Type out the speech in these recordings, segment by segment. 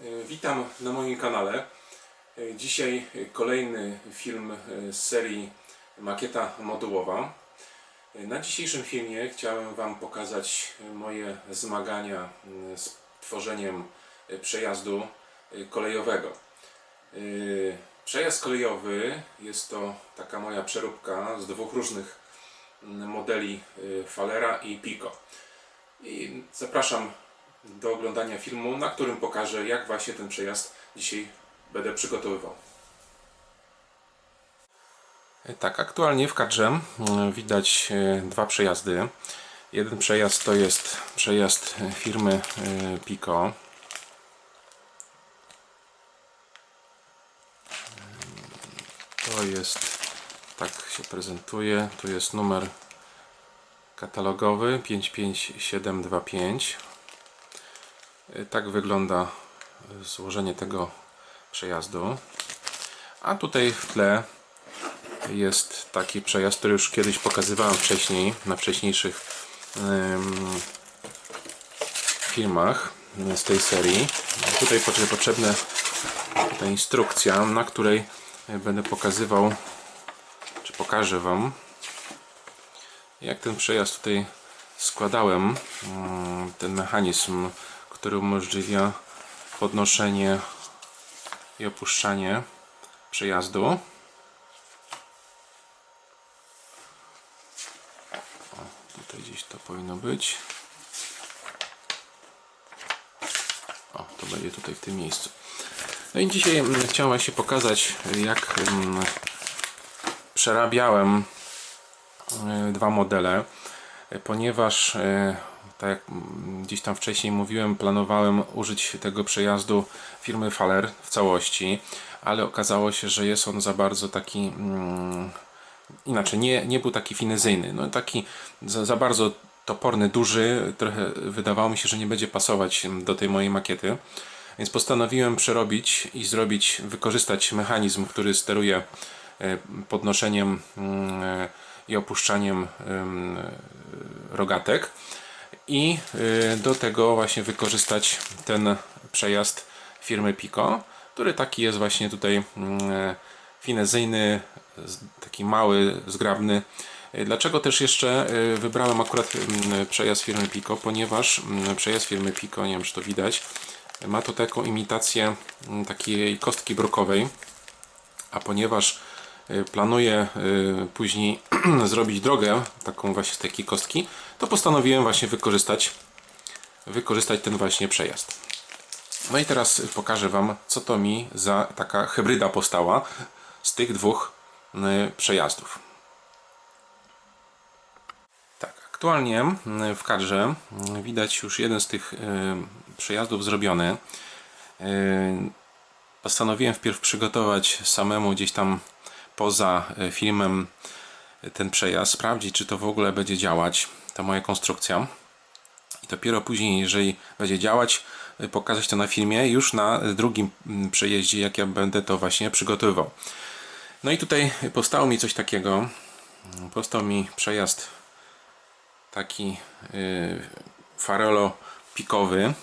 E, Witam na moim kanale. E, Dzisiaj kolejny film e, z serii Makieta Modułowa. Na dzisiejszym filmie chciałem Wam pokazać moje zmagania z tworzeniem przejazdu kolejowego. Przejazd kolejowy jest to taka moja przeróbka z dwóch różnych modeli Falera i Pico. I zapraszam do oglądania filmu, na którym pokażę, jak właśnie ten przejazd dzisiaj będę przygotowywał. Tak, aktualnie w kadrze widać e, dwa przejazdy. Jeden przejazd to jest przejazd e, firmy e, Pico. To jest, tak się prezentuje, tu jest numer katalogowy 55725. Y, Tak wygląda y, złożenie tego przejazdu. A tutaj w tle jest taki przejazd, który już kiedyś pokazywałem wcześniej na wcześniejszych filmach z tej serii. Tutaj potrze- potrzebna ta instrukcja, na której y, będę pokazywał, czy pokażę Wam, jak ten przejazd tutaj składałem, ten mechanizm, który umożliwia podnoszenie i opuszczanie przejazdu. O, tutaj gdzieś to powinno być. O, to będzie tutaj w tym miejscu. No i dzisiaj mm, chciałem właśnie pokazać, jak mm, przerabiałem e, dwa modele, e, ponieważ e, tak jak mm, gdzieś tam wcześniej mówiłem, planowałem użyć tego przejazdu firmy Faller w całości, ale okazało się, że jest on za bardzo taki mm, inaczej, nie, nie był taki finezyjny, no taki za, za bardzo toporny, duży, trochę wydawało mi się, że nie będzie pasować do tej mojej makiety. Więc postanowiłem przerobić i zrobić, wykorzystać mechanizm, który steruje e, podnoszeniem mm, e, i opuszczaniem em, e, rogatek i e, do tego właśnie wykorzystać ten przejazd firmy Pico, który taki jest właśnie tutaj mm, e, finezyjny, taki mały, zgrabny. E, Dlaczego też jeszcze e, wybrałem akurat mm, przejazd firmy Pico? Ponieważ mm, przejazd firmy Pico, nie wiem czy to widać, ma to taką imitację takiej kostki brukowej, a ponieważ y, planuję y, później zrobić drogę, taką właśnie z takiej kostki, to postanowiłem właśnie wykorzystać, wykorzystać ten właśnie przejazd. No i teraz pokażę Wam, co to mi za taka hybryda powstała z tych dwóch y, przejazdów. Tak, aktualnie y, w kadrze y, widać już jeden z tych przejazdów zrobiony. Postanowiłem wpierw przygotować samemu gdzieś tam poza filmem ten przejazd, sprawdzić czy to w ogóle będzie działać, ta moja konstrukcja. I dopiero później, jeżeli będzie działać, y, pokazać to na filmie już na drugim mm, przejeździe, jak ja będę to właśnie przygotowywał. No i tutaj powstało mi coś takiego. Powstał mi przejazd taki y, farelo pikowy.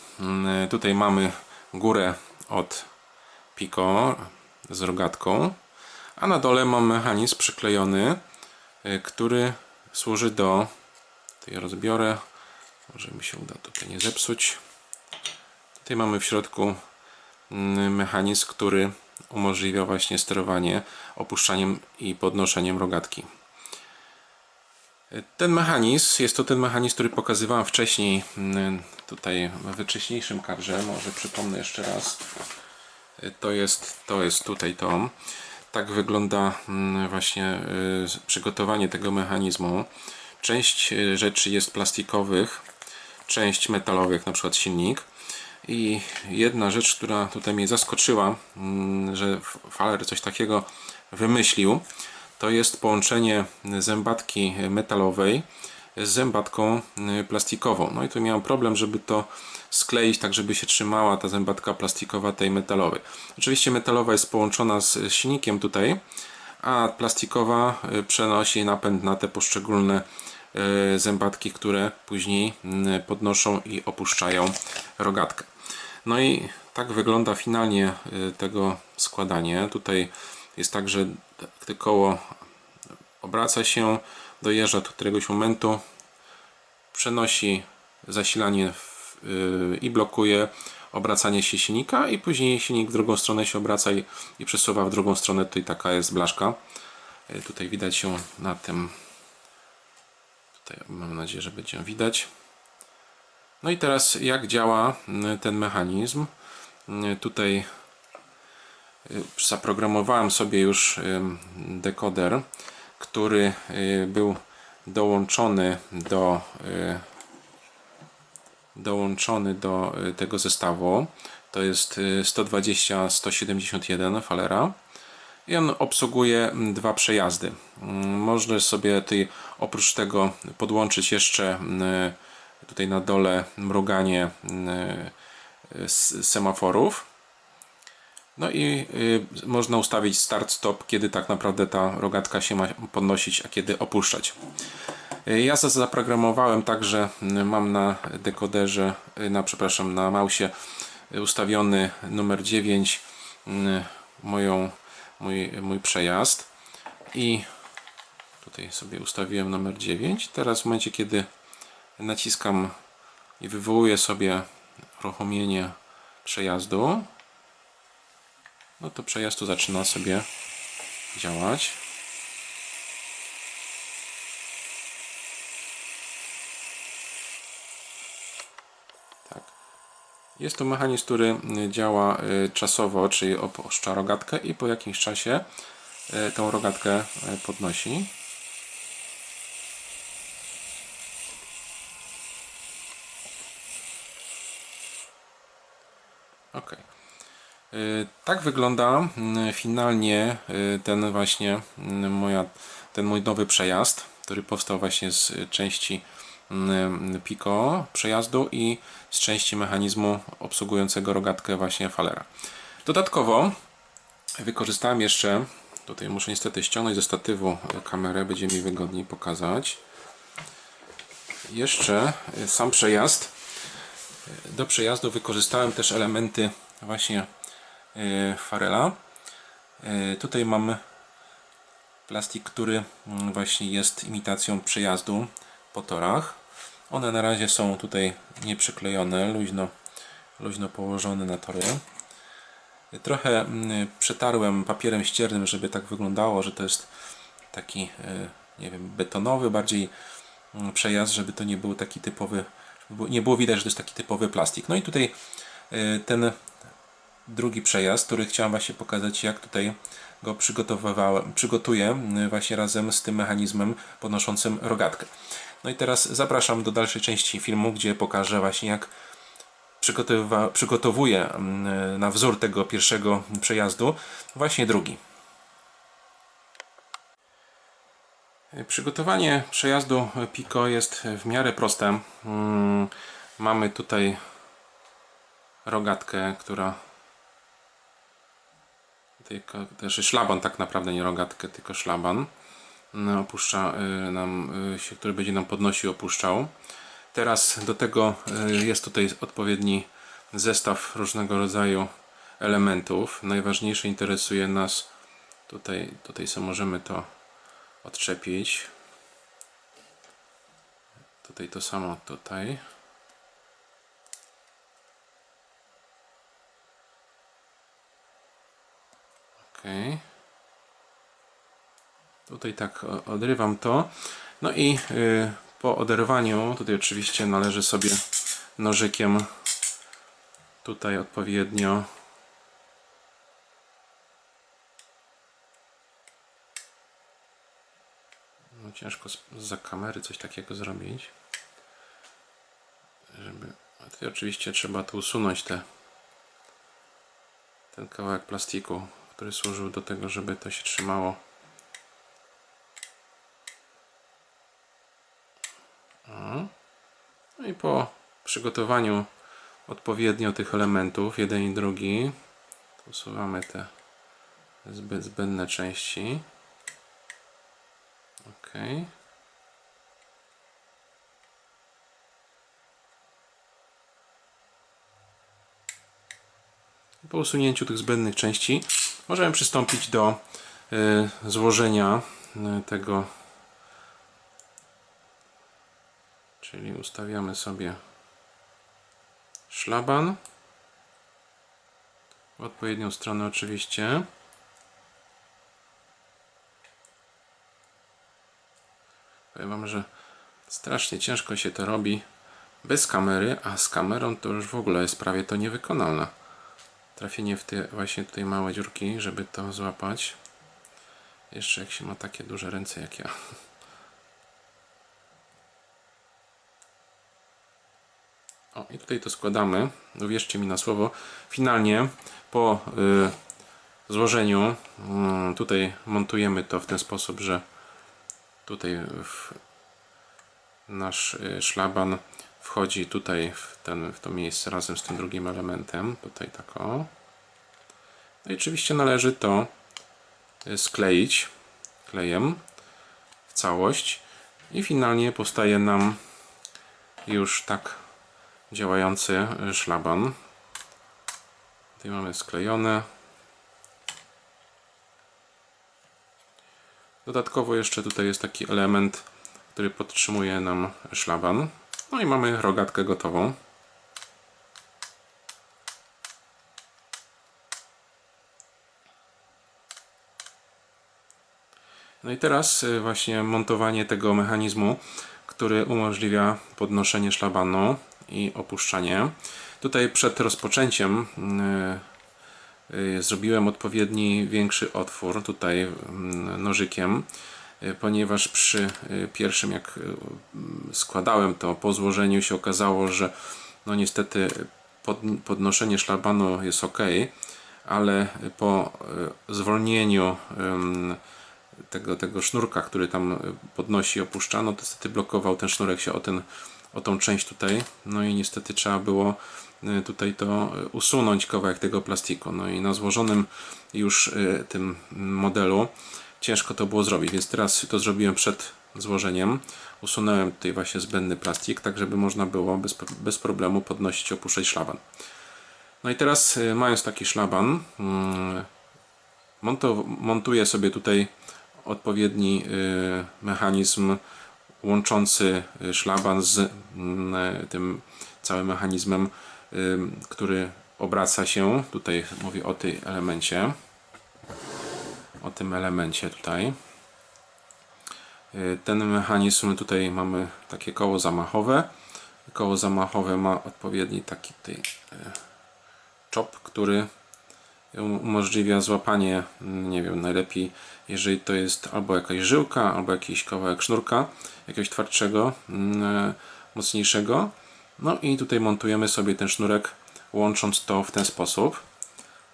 Y, Tutaj mamy górę od piko z rogatką, a na dole mam mechanizm przyklejony, y, który służy do tutaj rozbiorę, może mi się uda tutaj nie zepsuć. Tutaj mamy w środku mm, mechanizm, który umożliwia właśnie sterowanie opuszczaniem i podnoszeniem rogatki. Ten mechanizm, jest to ten mechanizm, który pokazywałem wcześniej mm, tutaj we wcześniejszym kadrze, może przypomnę jeszcze raz. To jest, to jest tutaj to. Tak wygląda mm, właśnie y, przygotowanie tego mechanizmu. Część y, rzeczy jest plastikowych, część metalowych, na przykład silnik. I jedna rzecz, która tutaj mnie zaskoczyła, mm, że Faller coś takiego wymyślił, to jest połączenie zębatki metalowej z zębatką y, plastikową. No i tu miałem problem, żeby to skleić tak, żeby się trzymała ta zębatka plastikowa tej metalowej. Oczywiście metalowa jest połączona z silnikiem tutaj, a plastikowa y, przenosi napęd na te poszczególne zębatki, które później y, podnoszą i opuszczają rogatkę. No i tak wygląda finalnie y, tego składanie. Tutaj jest tak, że te koło obraca się, dojeżdża do któregoś momentu, przenosi zasilanie yy, i blokuje obracanie się silnika i później silnik w drugą stronę się obraca i, przesuwa w drugą stronę. Tutaj taka jest blaszka. Tutaj widać ją na tym. Tutaj mam nadzieję, że będzie widać. No i teraz jak działa yy, ten mechanizm? Yy, Tutaj yy, zaprogramowałem sobie już dekoder, który yy, był dołączony do yy, dołączony do y, tego zestawu. To jest y, 120-171 falera i on obsługuje mm, dwa przejazdy. Mm, Można sobie tutaj oprócz tego podłączyć jeszcze mm, tutaj na dole mruganie s- semaforów. No i y, można ustawić start-stop, kiedy tak naprawdę ta rogatka się ma podnosić, a kiedy opuszczać. Y, Ja za- zaprogramowałem tak, że y, mam na dekoderze, y, na przepraszam, na mausie y, ustawiony numer 9 y, moją, mój, mój przejazd i tutaj sobie ustawiłem numer 9. Teraz w momencie, kiedy naciskam i wywołuję sobie uruchomienie przejazdu, no to przejazd tu zaczyna sobie działać. Jest to mechanizm, który y, działa y, czasowo, czyli opuszcza rogatkę i po jakimś czasie y, tą rogatkę podnosi. Ok. Tak wygląda finalnie ten właśnie moja, ten mój nowy przejazd, który powstał właśnie z części mm, Pico przejazdu i z części mechanizmu obsługującego rogatkę właśnie falera. Dodatkowo wykorzystałem jeszcze, tutaj muszę niestety ściągnąć ze statywu kamerę, będzie mi wygodniej pokazać. Jeszcze sam przejazd. Do przejazdu wykorzystałem też elementy właśnie e, farela. E, Tutaj mamy plastik, który mm, właśnie jest imitacją przejazdu po torach. One na razie są tutaj nieprzyklejone, luźno, luźno położone na tory. Trochę mm, przetarłem papierem ściernym, żeby tak wyglądało, że to jest taki, e, nie wiem, betonowy bardziej mm, przejazd, żeby to nie był taki typowy, nie było widać, że to jest taki typowy plastik. No i tutaj e, ten drugi przejazd, który chciałem właśnie pokazać, jak tutaj go przygotowywałem, przygotuję y, właśnie razem z tym mechanizmem podnoszącym rogatkę. No i teraz zapraszam do dalszej części filmu, gdzie pokażę właśnie jak przygotowuję mm, na wzór tego pierwszego przejazdu właśnie drugi. Przygotowanie przejazdu Pico jest w miarę proste. Mm, Mamy tutaj rogatkę, która tylko też szlaban tak naprawdę nie rogatkę, tylko szlaban opuszcza y, nam y, który będzie nam podnosił, opuszczał. Teraz do tego y, jest tutaj odpowiedni zestaw różnego rodzaju elementów. Najważniejsze interesuje nas tutaj, tutaj sobie możemy to odczepić. Tutaj to samo tutaj. Ok. Tutaj tak odrywam to. No i y, po oderwaniu, tutaj oczywiście należy sobie nożykiem tutaj odpowiednio no ciężko za kamery coś takiego zrobić żeby tutaj oczywiście trzeba tu usunąć te ten kawałek plastiku, który służył do tego, żeby to się trzymało. No i po przygotowaniu odpowiednio tych elementów, jeden i drugi, usuwamy te zbyt zbędne części. Ok. Po usunięciu tych zbędnych części możemy przystąpić do y, złożenia y, tego. Czyli ustawiamy sobie szlaban w odpowiednią stronę oczywiście. Powiem Wam, że strasznie ciężko się to robi bez kamery, a z kamerą to już w ogóle jest prawie to niewykonalne. Trafienie w te właśnie tutaj małe dziurki, żeby to złapać. Jeszcze jak się ma takie duże ręce jak ja. O, i tutaj to składamy. Uwierzcie mi na słowo. Finalnie po y, złożeniu y, tutaj montujemy to w ten sposób, że tutaj w nasz y, szlaban wchodzi tutaj w, ten, w to miejsce razem z tym drugim elementem. Tutaj tak o. No i oczywiście należy to y, skleić klejem w całość i finalnie powstaje nam już tak działający szlaban. Tutaj mamy sklejone. Dodatkowo jeszcze tutaj jest taki element, który podtrzymuje nam szlaban. No i mamy rogatkę gotową. No i teraz y, właśnie montowanie tego mechanizmu, który umożliwia podnoszenie szlabanu i opuszczanie. Tutaj przed rozpoczęciem y, y, zrobiłem odpowiedni większy otwór tutaj mm, nożykiem, y, ponieważ przy y, pierwszym jak y, składałem to po złożeniu się okazało, że no niestety pod, podnoszenie szlabanu jest ok, ale po y, zwolnieniu tego, tego sznurka, który tam y, podnosi i opuszcza, no to niestety blokował ten sznurek się o, ten, o tą część tutaj, no i niestety trzeba było y, tutaj to y, usunąć kawałek tego plastiku, no i na złożonym już y, tym modelu ciężko to było zrobić, więc teraz to zrobiłem przed złożeniem, usunąłem tutaj właśnie zbędny plastik, tak żeby można było bez, bez problemu podnosić opuszczać szlaban. No i teraz mając taki szlaban, montuję sobie tutaj odpowiedni mechanizm łączący y, szlaban z mm, y, tym całym mechanizmem, y, który obraca się. Tutaj mówię o tym elemencie. O tym elemencie tutaj. Y, Ten mechanizm tutaj mamy takie koło zamachowe. Koło zamachowe ma odpowiedni taki tutaj czop, który umożliwia złapanie, mm, nie wiem, najlepiej jeżeli to jest albo jakaś żyłka, albo jakiś kawałek sznurka, jakiegoś twardszego, mm, mocniejszego. No i tutaj montujemy sobie ten sznurek, łącząc to w ten sposób,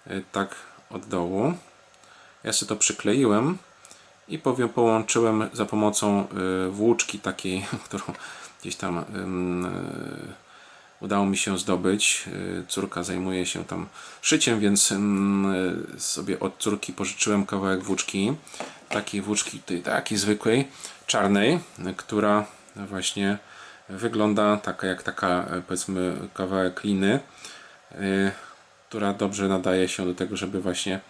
y, tak od dołu. Ja sobie to przykleiłem i powiem, połączyłem za pomocą y, włóczki takiej, którą gdzieś tam udało mi się zdobyć. Y, Córka zajmuje się tam szyciem, więc ym, y, sobie od córki pożyczyłem kawałek włóczki. Takiej włóczki, tutaj takiej zwykłej, czarnej, y, która właśnie wygląda taka jak taka powiedzmy kawałek liny, która dobrze nadaje się do tego, żeby właśnie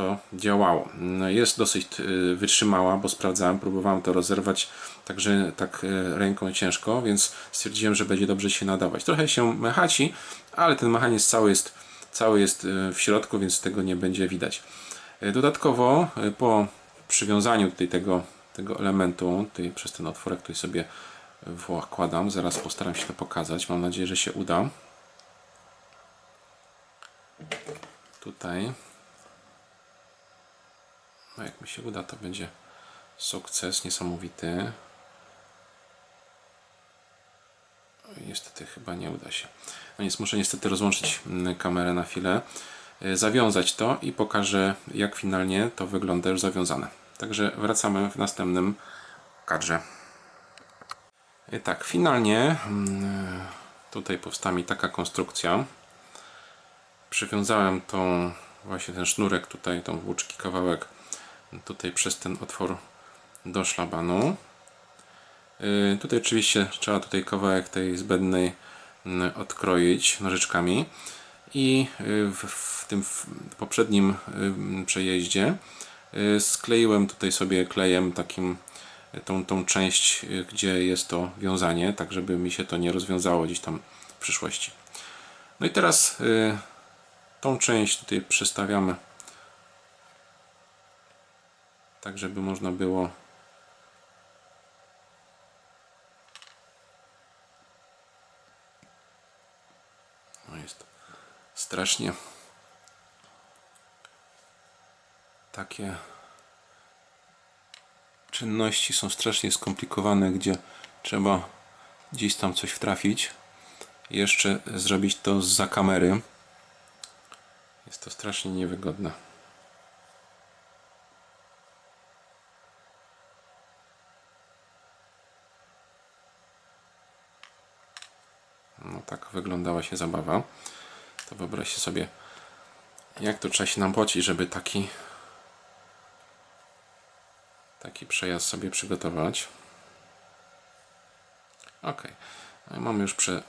to działało. No, Jest dosyć y, wytrzymała, bo sprawdzałem, próbowałem to rozerwać także tak y, ręką ciężko, więc stwierdziłem, że będzie dobrze się nadawać. Trochę się mechaci, ale ten mechanizm cały jest, cały jest y, w środku, więc tego nie będzie widać. Y, Dodatkowo po przywiązaniu tutaj tego, tego elementu, tutaj przez ten otworek tutaj sobie wkładam, zaraz postaram się to pokazać, mam nadzieję, że się uda. Tutaj no jak mi się uda, to będzie sukces niesamowity. Oj, Niestety chyba nie uda się. No nic, muszę niestety rozłączyć mm, kamerę na chwilę, y, zawiązać to i pokażę jak finalnie to wygląda już zawiązane. Także wracamy w następnym kadrze. I tak, finalnie mm, tutaj powstała mi taka konstrukcja. Przywiązałem tą właśnie ten sznurek tutaj, tą włóczki kawałek tutaj przez ten otwór do szlabanu. Yy, Tutaj oczywiście trzeba tutaj kawałek tej zbędnej mm, odkroić nożyczkami i y, w, tym poprzednim y, przejeździe y, skleiłem tutaj sobie klejem takim y, tą, tą część, y, gdzie jest to wiązanie, tak żeby mi się to nie rozwiązało gdzieś tam w przyszłości. No i teraz y, tą część tutaj przestawiamy tak żeby można było no jest strasznie takie czynności są strasznie skomplikowane, gdzie trzeba gdzieś tam coś wtrafić jeszcze zrobić to za kamery. Jest to strasznie niewygodne. No tak wyglądała się zabawa. To wyobraźcie sobie, jak to trzeba się nam płacić, żeby taki taki przejazd sobie przygotować. Ok. Mamy już prze...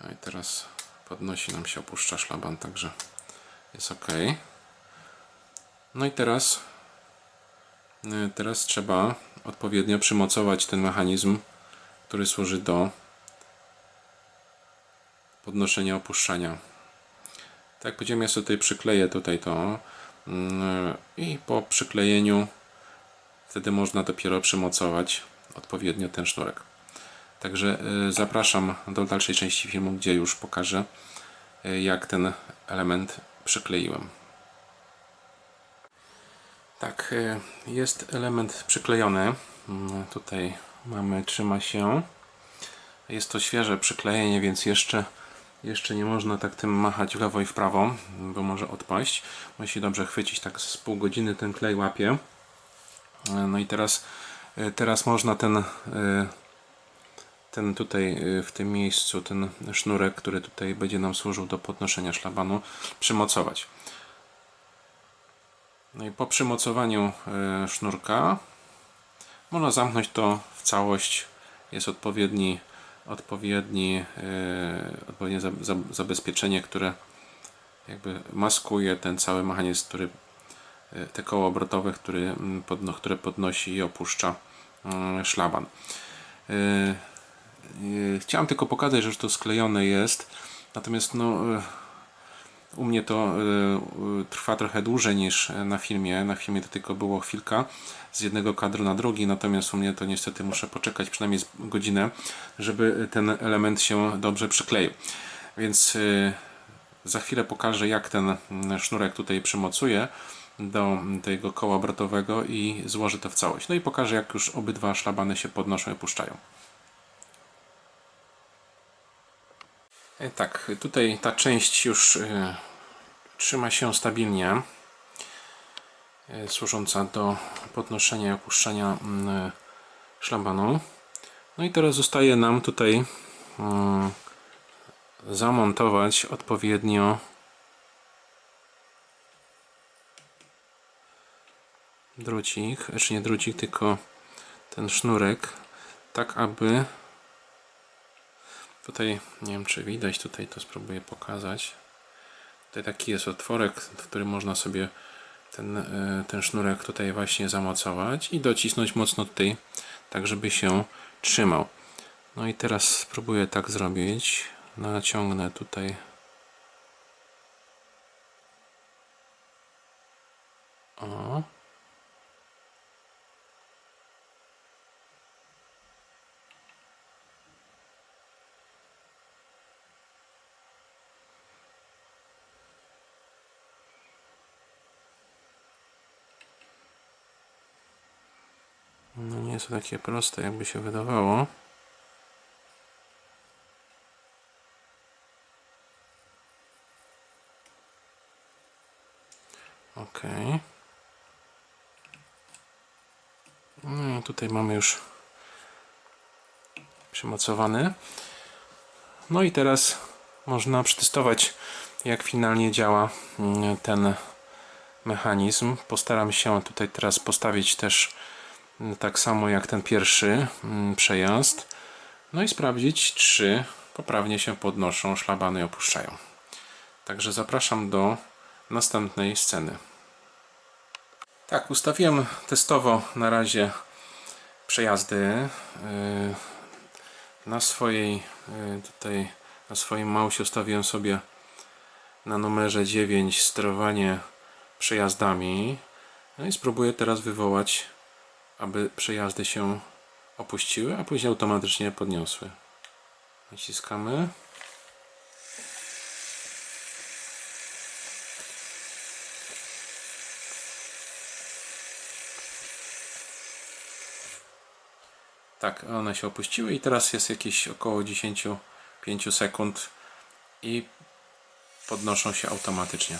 No i teraz podnosi nam się, opuszcza szlaban, także jest ok. No i teraz y, teraz trzeba odpowiednio przymocować ten mechanizm, który służy do podnoszenia opuszczania. Tak powiedziałem, ja sobie tutaj przykleję tutaj to mm, i po przyklejeniu wtedy można dopiero przymocować odpowiednio ten sznurek. Także y, zapraszam do dalszej części filmu, gdzie już pokażę y, jak ten element przykleiłem. Tak, y, jest element przyklejony. Mm, Tutaj mamy, trzyma się. Jest to świeże przyklejenie, więc jeszcze, jeszcze nie można tak tym machać w lewo i w prawo, bo może odpaść. Musi dobrze chwycić, tak z pół godziny ten klej łapie. No i teraz, teraz można ten, ten tutaj w tym miejscu, ten sznurek, który tutaj będzie nam służył do podnoszenia szlabanu, przymocować. No i po przymocowaniu sznurka można zamknąć to w całość. Jest odpowiedni, odpowiedni, e, odpowiednie za- za- zabezpieczenie, które jakby maskuje ten cały mechanizm, który e, te koło obrotowe, który, mm, podno, które podnosi i opuszcza szlaban. E, e, Chciałem tylko pokazać, że to sklejone jest, natomiast no, u mnie to y, y, trwa trochę dłużej niż na filmie. Na filmie to tylko było chwilka z jednego kadru na drugi, natomiast u mnie to niestety muszę poczekać przynajmniej godzinę, żeby ten element się dobrze przykleił. Więc y, za chwilę pokażę jak ten sznurek tutaj przymocuję do tego koła obrotowego i złożę to w całość. No i pokażę jak już obydwa szlabany się podnoszą i puszczają. Tak, tutaj ta część już e, trzyma się stabilnie, e, służąca do podnoszenia i opuszczania mm, szlabanu. No i teraz zostaje nam tutaj mm, zamontować odpowiednio drucik, czy nie drucik, tylko ten sznurek, tak aby Tutaj, nie wiem czy widać, tutaj to spróbuję pokazać. Tutaj taki jest otworek, w którym można sobie ten, e, ten sznurek tutaj właśnie zamocować i docisnąć mocno tutaj, tak żeby się trzymał. No i teraz spróbuję tak zrobić. Naciągnę tutaj. O. To takie proste, jakby się wydawało. Ok. No i tutaj mamy już przymocowany. No i teraz można przetestować jak finalnie działa mm, ten mechanizm. Postaram się tutaj teraz postawić też tak samo jak ten pierwszy mm, przejazd. No i sprawdzić, czy poprawnie się podnoszą, szlabany opuszczają. Także zapraszam do następnej sceny. Tak, ustawiłem testowo na razie przejazdy yy, na swojej yy, tutaj na swoim mausie ustawiłem sobie na numerze 9 sterowanie przejazdami no i spróbuję teraz wywołać aby przejazdy się opuściły a później automatycznie podniosły naciskamy Tak, one się opuściły i teraz jest jakieś około 10 5 sekund i podnoszą się automatycznie.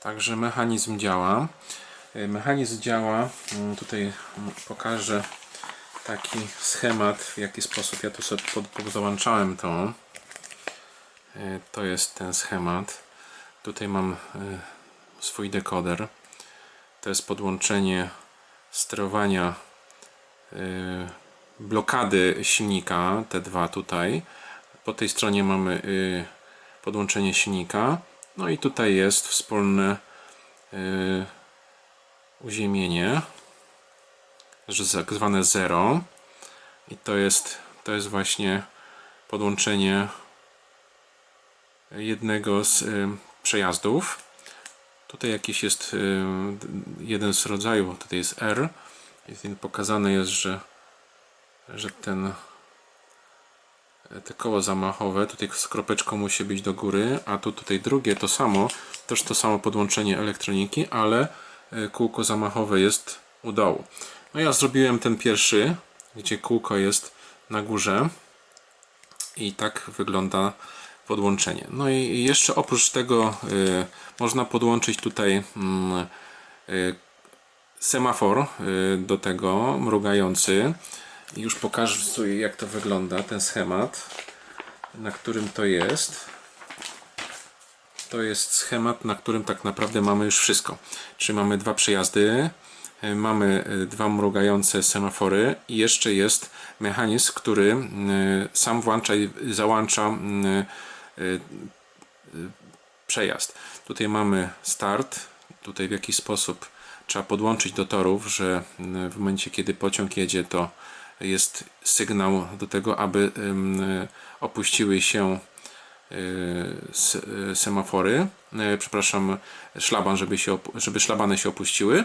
Także mechanizm działa. Y, Mechanizm działa, mm, tutaj mm, pokażę taki schemat, w jaki sposób ja tu sobie pod, pozałączałem to. Y, To jest ten schemat. Tutaj mam y, swój dekoder. To jest podłączenie sterowania blokady silnika T2 tutaj. Po tej stronie mamy podłączenie silnika. No i tutaj jest wspólne y, uziemienie, tak zwane 0. I to jest, to jest właśnie podłączenie jednego z y, przejazdów. Tutaj jakiś jest y, jeden z rodzajów, tutaj jest R. I pokazane jest, że, że ten te koło zamachowe, tutaj z musi być do góry, a tu tutaj drugie to samo, też to samo podłączenie elektroniki, ale y, kółko zamachowe jest u dołu. No ja zrobiłem ten pierwszy, gdzie kółko jest na górze i tak wygląda podłączenie. No i jeszcze oprócz tego y, można podłączyć tutaj mm, y, semafor y, do tego mrugający. Już pokażę jak to wygląda ten schemat, na którym to jest. To jest schemat, na którym tak naprawdę mamy już wszystko. Czyli mamy dwa przejazdy, y, mamy y, dwa mrugające semafory i jeszcze jest mechanizm, który y, sam włącza i załącza przejazd. Tutaj mamy start, tutaj w jakiś sposób trzeba podłączyć do torów, że w momencie kiedy pociąg jedzie to jest sygnał do tego, aby opuściły się s- y, semafory, y, przepraszam, szlaban, żeby, się, żeby szlabany się opuściły,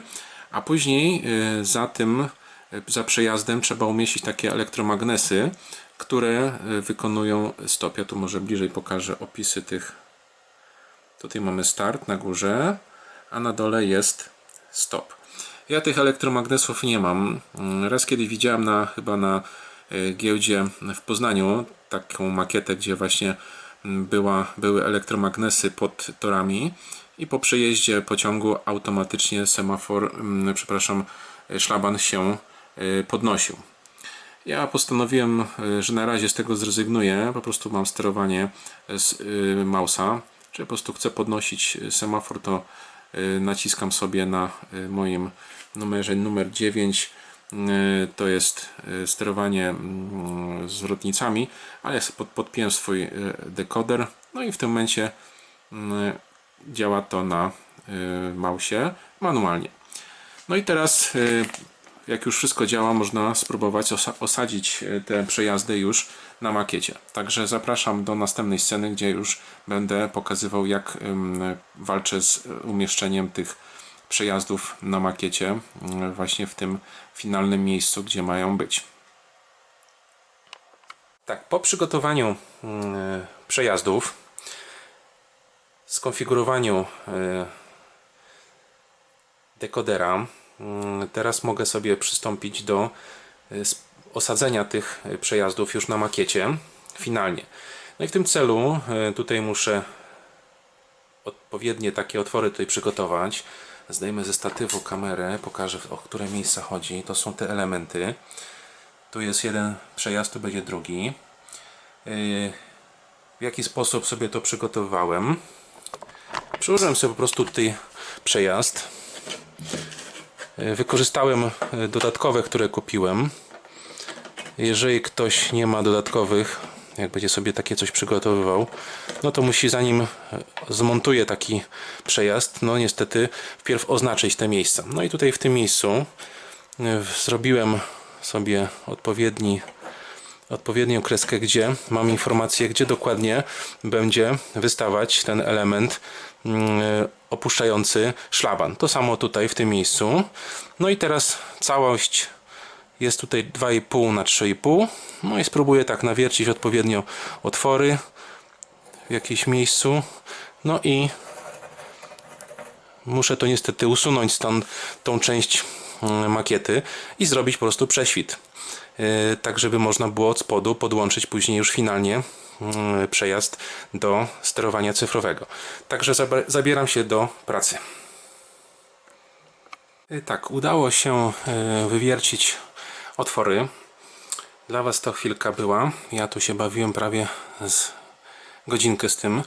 a później za tym, za przejazdem trzeba umieścić takie elektromagnesy, które wykonują stop. Ja tu może bliżej pokażę opisy tych. Tutaj mamy start na górze, a na dole jest stop. Ja tych elektromagnesów nie mam. Mm, Raz kiedy widziałem na, chyba na y, giełdzie w Poznaniu taką makietę, gdzie właśnie mm, była, były elektromagnesy pod torami i po przejeździe pociągu automatycznie semafor, mm, przepraszam, y, szlaban się y, podnosił. Ja postanowiłem, że na razie z tego zrezygnuję. Po prostu mam sterowanie z mausa. Czyli po prostu chcę podnosić semafor, to naciskam sobie na y, moim numerze numer 9. Y, To jest y, sterowanie mm, zwrotnicami, ale ja sobie pod, podpiąłem swój y, dekoder. No i w tym momencie y, działa to na y, mausie manualnie. No i teraz y, jak już wszystko działa, można spróbować osa- osadzić te przejazdy już na makiecie. Także zapraszam do następnej sceny, gdzie już będę pokazywał, jak walczę z e, umieszczeniem tych przejazdów na makiecie, właśnie w tym finalnym miejscu, gdzie mają być. Tak, po przygotowaniu przejazdów, skonfigurowaniu y, dekodera. Teraz mogę sobie przystąpić do sp- osadzenia tych y, przejazdów już na makiecie finalnie. No i w tym celu y, tutaj muszę odpowiednie takie otwory tutaj przygotować. Zdejmę ze statywu kamerę, pokażę o które miejsca chodzi. To są te elementy. Tu jest jeden przejazd, tu będzie drugi. Y, W jaki sposób sobie to przygotowywałem? Przyłożyłem sobie po prostu tutaj przejazd E, Wykorzystałem e, dodatkowe, które kupiłem. Jeżeli ktoś nie ma dodatkowych, jak będzie sobie takie coś przygotowywał, no to musi zanim e, zmontuje taki przejazd, no niestety wpierw oznaczyć te miejsca. No i tutaj w tym miejscu e, zrobiłem sobie odpowiedni odpowiednią kreskę, gdzie mam informację, gdzie dokładnie będzie wystawać ten element mm, opuszczający szlaban. To samo tutaj w tym miejscu. No i teraz całość jest tutaj 2,5 na 3,5. No i spróbuję tak nawiercić odpowiednio otwory w jakimś miejscu. No i muszę to niestety usunąć stąd tą część mm, makiety i zrobić po prostu prześwit. Yy, tak żeby można było od spodu podłączyć później już finalnie yy, przejazd do sterowania cyfrowego. Także zabieram się do pracy. Yy, Tak, udało się yy, wywiercić otwory. Dla Was to chwilka była. Ja tu się bawiłem prawie z godzinkę z tym,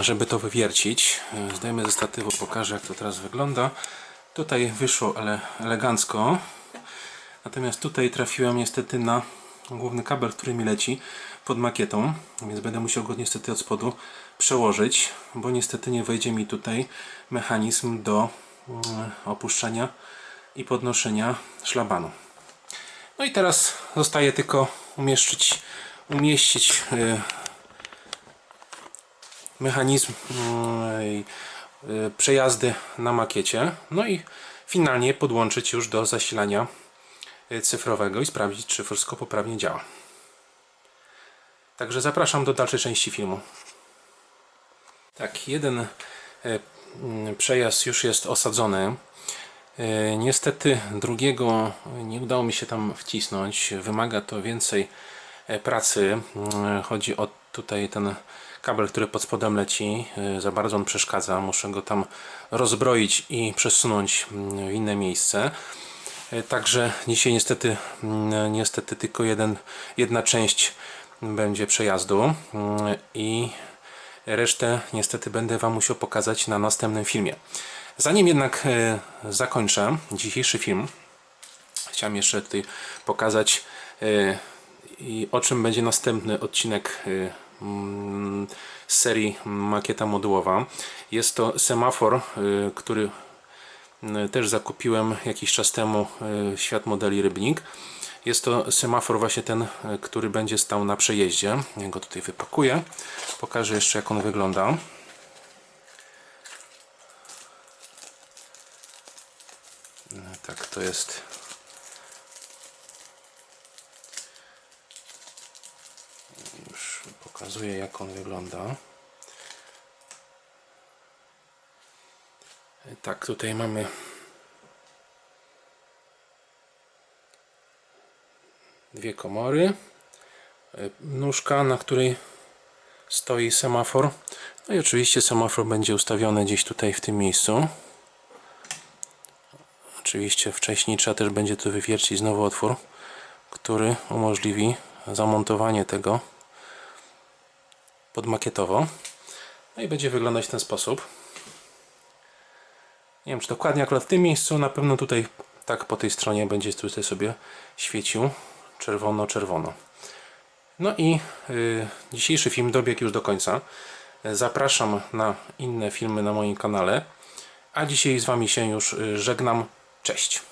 żeby to wywiercić. Zdejmę ze statywu, pokażę jak to teraz wygląda. Tutaj wyszło ale elegancko. Natomiast tutaj trafiłem niestety na główny kabel, który mi leci pod makietą, więc będę musiał go niestety od spodu przełożyć, bo niestety nie wejdzie mi tutaj mechanizm do mm, opuszczania i podnoszenia szlabanu. No i teraz zostaje tylko umieścić y, mechanizm i, y, przejazdy na makiecie, no i finalnie podłączyć już do zasilania y, cyfrowego i sprawdzić, czy wszystko poprawnie działa. Także zapraszam do dalszej części filmu. Tak, jeden przejazd już jest osadzony. E, Niestety drugiego nie udało mi się tam wcisnąć. Wymaga to więcej e, pracy. Mm, Chodzi o tutaj ten kabel, który pod spodem leci. E, Za bardzo on przeszkadza. Muszę go tam rozbroić i przesunąć mm, w inne miejsce. Także dzisiaj niestety, mm, niestety tylko jeden, jedna część będzie przejazdu i resztę niestety będę Wam musiał pokazać na następnym filmie. Zanim jednak e, zakończę dzisiejszy film, chciałem jeszcze tutaj pokazać e, o czym będzie następny odcinek e, mm, z serii Makieta Modułowa. Jest to semafor, który też zakupiłem jakiś czas temu Świat Modeli Rybnik. Jest to semafor właśnie ten, który będzie stał na przejeździe. Ja go tutaj wypakuję. Pokażę jeszcze jak on wygląda. Tak to jest. Już pokazuję jak on wygląda. E, Tak, tutaj mamy dwie komory, e, nóżka, na której stoi semafor. No i oczywiście semafor będzie ustawiony gdzieś tutaj w tym miejscu. Oczywiście wcześniej trzeba też będzie tu wywiercić znowu otwór, który umożliwi zamontowanie tego podmakietowo. No i będzie wyglądać w ten sposób. Nie wiem czy dokładnie akurat w tym miejscu, na pewno tutaj tak po tej stronie będzie tutaj sobie świecił czerwono-czerwono. No i y, dzisiejszy film dobiegł już do końca. Zapraszam na inne filmy na moim kanale. A dzisiaj z Wami się już y, żegnam. Cześć.